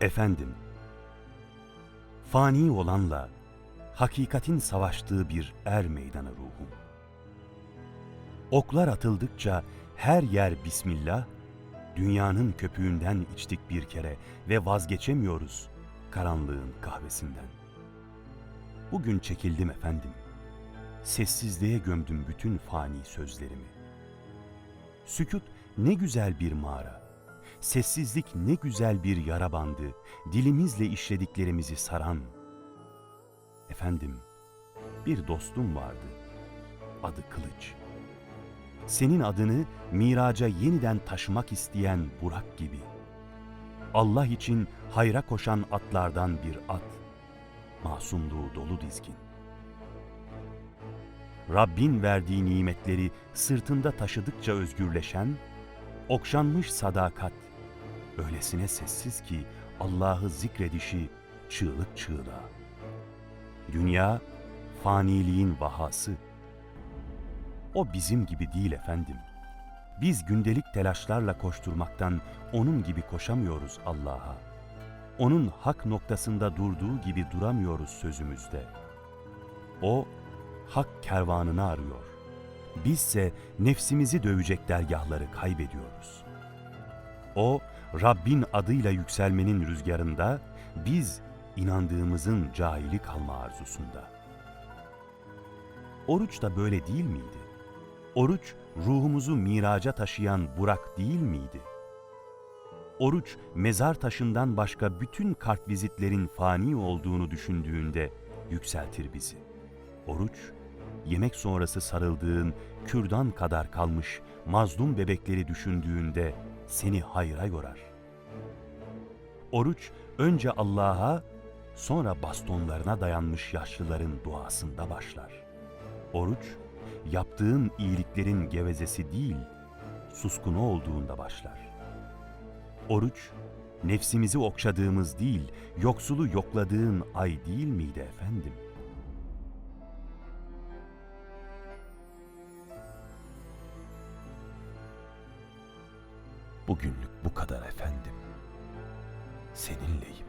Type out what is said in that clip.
Efendim, fani olanla hakikatin savaştığı bir er meydanı ruhum. Oklar atıldıkça her yer Bismillah, dünyanın köpüğünden içtik bir kere ve vazgeçemiyoruz karanlığın kahvesinden. Bugün çekildim efendim, sessizliğe gömdüm bütün fani sözlerimi. Sükut ne güzel bir mağara, sessizlik ne güzel bir yara bandı, dilimizle işlediklerimizi saran. Efendim, bir dostum vardı, adı Kılıç. Senin adını miraca yeniden taşımak isteyen Burak gibi. Allah için hayra koşan atlardan bir at, masumluğu dolu dizgin. Rabbin verdiği nimetleri sırtında taşıdıkça özgürleşen, okşanmış sadakat, öylesine sessiz ki Allah'ı zikredişi çığlık çığlığa. Dünya, faniliğin vahası. O bizim gibi değil efendim. Biz gündelik telaşlarla koşturmaktan onun gibi koşamıyoruz Allah'a. Onun hak noktasında durduğu gibi duramıyoruz sözümüzde. O, hak kervanını arıyor. Bizse nefsimizi dövecek dergahları kaybediyoruz. O, Rabbin adıyla yükselmenin rüzgarında, biz inandığımızın cahili kalma arzusunda. Oruç da böyle değil miydi? Oruç, ruhumuzu miraca taşıyan Burak değil miydi? Oruç, mezar taşından başka bütün kartvizitlerin fani olduğunu düşündüğünde yükseltir bizi. Oruç, yemek sonrası sarıldığın kürdan kadar kalmış mazlum bebekleri düşündüğünde seni hayra yorar. Oruç, önce Allah'a, sonra bastonlarına dayanmış yaşlıların duasında başlar. Oruç, yaptığın iyiliklerin gevezesi değil, suskunu olduğunda başlar. Oruç, nefsimizi okşadığımız değil, yoksulu yokladığın ay değil miydi efendim? Bugünlük bu kadar efendim. Seninleyim.